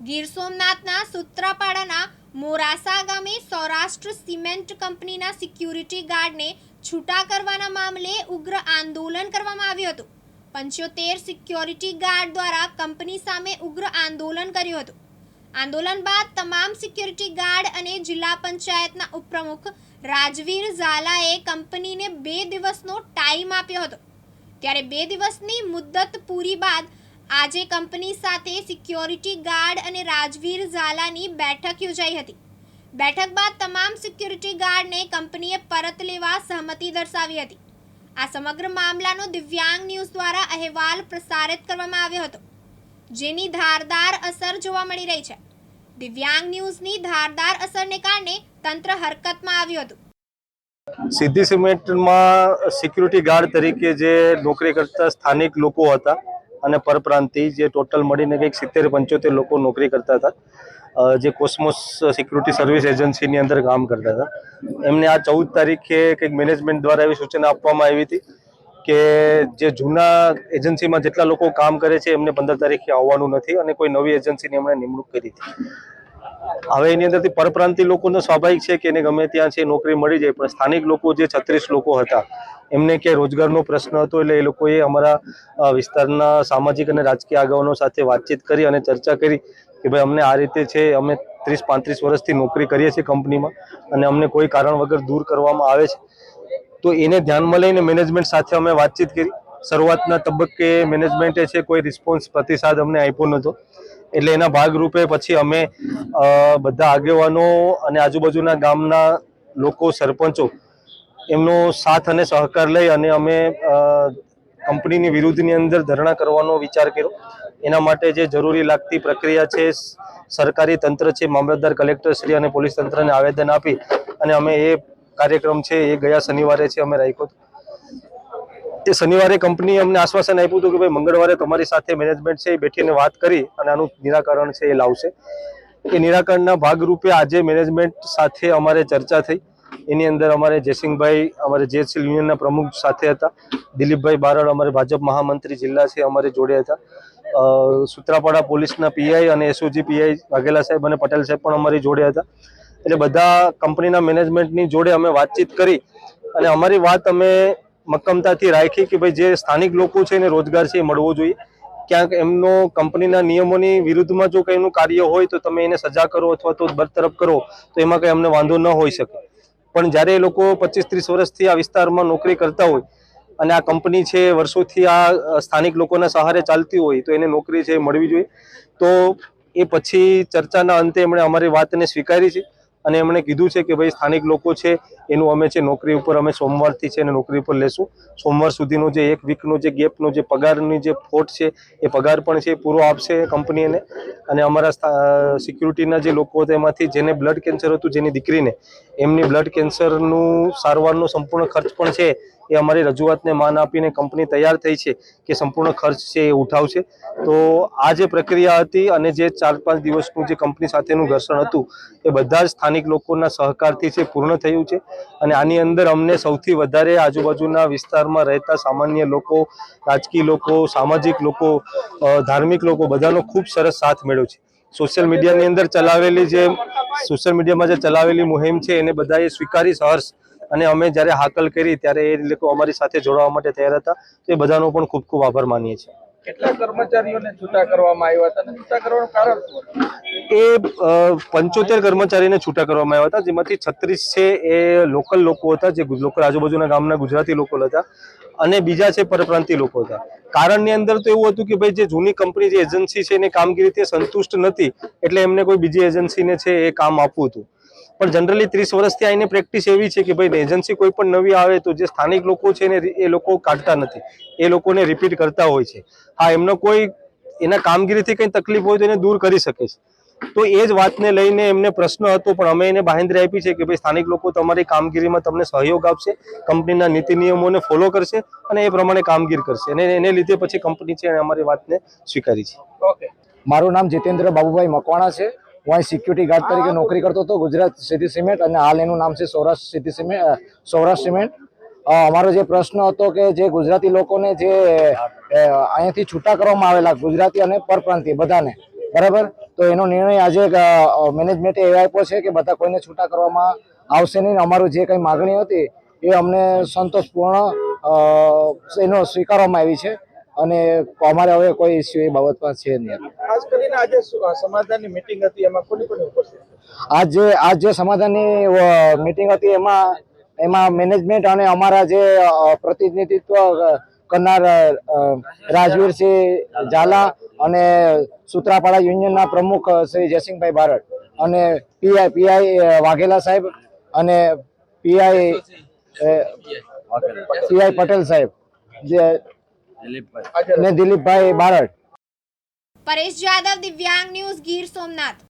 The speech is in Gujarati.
ગીર સોમનાથના સૂત્રાપાડાના મોરાસા ગામે સૌરાષ્ટ્ર સિમેન્ટ કંપનીના સિક્યુરિટી ગાર્ડને છૂટા કરવાના મામલે ઉગ્ર આંદોલન કરવામાં આવ્યું હતું. પંચોતેર સિક્યોરિટી ગાર્ડ દ્વારા કંપની સામે ઉગ્ર આંદોલન કર્યું હતું. આંદોલન બાદ તમામ સિક્યોરિટી ગાર્ડ અને જિલ્લા પંચાયતના ઉપપ્રમુખ રાજવીર ઝાલાએ કંપનીને બે દિવસનો ટાઈમ આપ્યો હતો. ત્યારે બે દિવસની મુદ્દત પૂરી બાદ આજે કંપની સાથે સિક્યોરિટી ગાર્ડ અને રાજવીર ઝાલાની બેઠક યોજાઈ હતી. બેઠક બાદ તમામ સિક્યોરિટી ગાર્ડને કંપનીએ પરત લેવા સહમતિ દર્શાવી હતી. આ સમગ્ર મામલાનો દિવ્યાંગ ન્યૂઝ દ્વારા અહેવાલ પ્રસારિત કરવામાં આવ્યો હતો. જેની ધારદાર અસર જોવા મળી રહી છે. દિવ્યાંગ ન્યૂઝની ધારદાર અસરને કારણે તંત્ર હરકતમાં આવ્યું હતું. સિદ્ધિ સિમેન્ટમાં સિક્યુરિટી ગાર્ડ તરીકે જે નોકરી કરતા સ્થાનિક લોકો હતા અને પરપ્રાંતિ જે ટોટલ મળીને કંઈક સિત્તેર, પંચોતેર લોકો નોકરી કરતા હતા. જે કોસ્મોસ સિક્યુરિટી સર્વિસ એજન્સીની અંદર કામ કરતા હતા. એમને આ ચૌદ તારીખે કંઈક મેનેજમેન્ટ દ્વારા એવી સૂચના આપવામાં આવી હતી કે જે જૂના એજન્સીમાં જેટલા લોકો કામ કરે છે, એમને પંદર તારીખે આવવાનું નથી અને કોઈ નવી એજન્સીની એમણે નિમણૂક કરી હતી. હવે એની અંદરથી પરપ્રાંતિ લોકોનો સ્વાભાવિક છે કે એને ગમે ત્યાં છે, નોકરી મળી જાય, પણ સ્થાનિક લોકો જે છત્રીસ લોકો હતા, એમને કે રોજગારનો પ્રશ્ન હતો એટલે એ લોકોએ અમારા વિસ્તારના સામાજિક અને રાજકીય આગેવાનો સાથે વાતચીત કરી અને ચર્ચા કરી કે ભાઈ અમને આ રીતે છે, અમે ત્રીસ પાંત્રીસ વર્ષથી નોકરી કરીએ છીએ કંપનીમાં અને અમને કોઈ કારણ વગર દૂર કરવામાં આવે છે. તો એને ધ્યાનમાં લઈને મેનેજમેન્ટ સાથે અમે વાતચીત કરી. શરૂઆતના તબક્કે મેનેજમેન્ટે છે કોઈ રિસ્પોન્સ, પ્રતિસાદ અમને આપ્યો નહોતો. એટલે એના ભાગરૂપે પછી અમે બધા આગેવાનો અને આજુબાજુના ગામના લોકો, સરપંચો એમનો સાથ અને સહકાર લઈ અને અમે કંપનીની વિરુદ્ધની અંદર ધરણા કરવાનો વિચાર કર્યો. એના માટે જે જરૂરી લાગતી પ્રક્રિયા છે સરકારી તંત્ર છે, મામલતદાર કલેક્ટર શ્રી અને પોલીસ તંત્રને આવેદન આપી અને અમે એ કાર્યક્રમ છે એ ગયા શનિવારે છે અમે રાખ્યો તે શનિવારે કંપનીએ અમને આશ્વાસન આપ્યું હતું કે ભાઈ મંગળવારે તમારી સાથે મેનેજમેન્ટ છે એ બેઠીને વાત કરી અને આનું નિરાકરણ છે એ લાવશે. એ નિરાકરણના ભાગરૂપે આજે મેનેજમેન્ટ સાથે અમારે ચર્ચા થઈ. એની અંદર અમારે જયસિંહભાઈ, અમારે જેએસસી યુનિયનના પ્રમુખ સાથે હતા. દિલીપભાઈ બારડ, અમારે ભાજપ મહામંત્રી જિલ્લા છે, અમારે જોડે હતા. સુત્રાપાડા પોલીસના પીઆઈ અને એસઓજી પીઆઈ વાઘેલા સાહેબ અને પટેલ સાહેબ પણ અમારી જોડે હતા. એટલે બધા કંપનીના મેનેજમેન્ટની જોડે અમે વાતચીત કરી અને અમારી વાત અમે મક્કમતાથી રાખી કે ભાઈ જે સ્થાનિક લોકો છે એને રોજગાર છે એ મળવો જોઈએ. ક્યાંક એમનો કંપનીના નિયમોની વિરુદ્ધમાં જો કંઈનું કાર્ય હોય તો તમે એને સજા કરો અથવા તો બરતરફ કરો, તો એમાં કંઈ અમને વાંધો ન હોઈ શકે. પણ જ્યારે એ લોકો પચીસ ત્રીસ વર્ષથી આ વિસ્તારમાં નોકરી કરતા હોય અને આ કંપની છે વર્ષોથી આ સ્થાનિક લોકોના સહારે ચાલતી હોય, તો એને નોકરી છે મળવી જોઈએ. તો એ પછી ચર્ચાના અંતે એમણે અમારી વાતને સ્વીકારી છે. અને એમણે કીધું છે કે ભાઈ સ્થાનિક લોકો છે, એનું અમે છે નોકરી ઉપર અમે સોમવારથી છે એને નોકરી ઉપર લેશું. સોમવાર સુધીનો જે એક વીકનો જે ગેપનો જે પગારની જે ફોટ છે, એ પગાર પણ છે પૂરો આપશે કંપનીને અને અમારા સિક્યુરિટીના જે લોકો હતા એમાંથી જેને બ્લડ કેન્સર હતું, જેની દીકરીને, એમની બ્લડ કેન્સરનું સારવારનો સંપૂર્ણ ખર્ચ પણ છે એ અમારી રજૂઆતને માન આપીને કંપની તૈયાર થઈ છે કે સંપૂર્ણ ખર્ચ છે એ ઉઠાવશે. તો આ જે પ્રક્રિયા હતી અને જે ચાર પાંચ દિવસનું જે કંપની સાથેનું ઘર્ષણ હતું, એ બધા જ સ્થાનિક લોકોના સહકારથી છે, પૂર્ણ થયું છે. અને આની અંદર અમને સૌથી વધારે આજુબાજુના વિસ્તારમાં રહેતા સામાન્ય લોકો, રાજકીય લોકો, સામાજિક લોકો ધાર્મિક લોકો બધાનો ખૂબ સરસ સાથ મળ્યો છે. સોશિયલ મીડિયાની અંદર ચલાવેલી જે, સોશિયલ મીડિયામાં જે ચલાવેલી મુહિમ છે, એને બધાએ સ્વીકારી, સહર્ષ અને અમે જ્યારે હાકલ કરી ત્યારે એ લોકો અમારી સાથે જોડાવા માટે તૈયાર હતા. તો એ બધાનો પણ ખૂબ ખૂબ આભાર માનીએ છીએ. કેટલા કર્મચારીઓને છૂટા કરવામાં આવ્યા હતા અને છૂટા કરવાનું કારણ શું એ પંચોતેર કર્મચારીને છૂટા કરવામાં આવ્યા હતા જેમાંથી છત્રીસ છે એ લોકલ લોકો હતા જે લોકલ આજુબાજુના ગામના ગુજરાતી લોકો હતા અને બીજા છે પરપ્રાંતિ લોકો હતા. કારણની અંદર તો એવું હતું કે ભાઈ જે જૂની કંપની જે એજન્સી છે એની કામગીરીથી સંતુષ્ટ નથી એટલે એમને કોઈ બીજી એજન્સીને છે એ કામ આપવું હતું. પણ જનરલી ત્રીસ વર્ષથી આઈને પ્રેક્ટિસ એવી છે કે ભાઈ એજન્સી કોઈ પણ નવી આવે તો જે સ્થાનિક લોકો છે ને એ લોકો કાઢતા નથી. એ લોકોને રિપીટ કરતા હોય છે. હા, એમનો કોઈ એના કામગીરીથી કંઈ તકલીફ હોય તો એને દૂર કરી શકે છે. તો એ જ વાતને લઈને એમને પ્રશ્ન હતો, પણ અમે એને બાહેંધરી આપી છે કે ભાઈ સ્થાનિક લોકો તમારી કામગીરીમાં તમને સહયોગ આપશે, કંપનીના નીતિ નિયમોને ફોલો કરશે અને એ પ્રમાણે કામગીરી કરશે. અને એને લીધે પછી કંપની છે અને અમારી વાતને સ્વીકારી છે. મારું નામ જીતેન્દ્ર બાબુભાઈ મકવાણા છે. હું અહીં સિક્યુરિટી ગાર્ડ તરીકે નોકરી કરતો હતો, ગુજરાત સિટી સિમેન્ટ અને હાલ એનું નામ છે Saurashtra city cement Saurashtra cement. અમારો જે પ્રશ્ન હતો કે જે ગુજરાતી લોકોને જે અહીંયાથી છૂટા કરવામાં આવેલા ગુજરાતી અને પરપ્રાંતીય બધાને, બરાબર? તો એનો નિર્ણય આજે મેનેજમેન્ટે એ આપ્યો છે કે બધા કોઈને છૂટા કરવામાં આવશે નહીં. અમારું જે કંઈ માગણી હતી એ અમને સંતોષપૂર્ણ એનો સ્વીકારવામાં આવી છે. અને અમારે હવે કોઈ ઇસ્યુ એ બાબતમાં છે નહીં. ખાસ કરીને આજે સમાધાનની મીટિંગ હતી એમાં કોની કોની ઉપસ્થિત આજ જે આજ જે સમાધાનની મીટિંગ હતી એમાં એમાં મેનેજમેન્ટ અને અમારા જે પ્રતિનિધિત્વ કરનાર રાજવીરસિંહ ઝાલા અને સુત્રાપાડા યુનિયનના પ્રમુખ શ્રી જયસિંહભાઈ બારડ અને પીઆઈ પીઆઈ વાઘેલા સાહેબ અને પીઆઈ પીઆઈ પટેલ સાહેબ. જે દિલીપભાઈ બારડ. પરેશ જાદવ દિવ્યાંગ ન્યૂઝ ગીર સોમનાથ.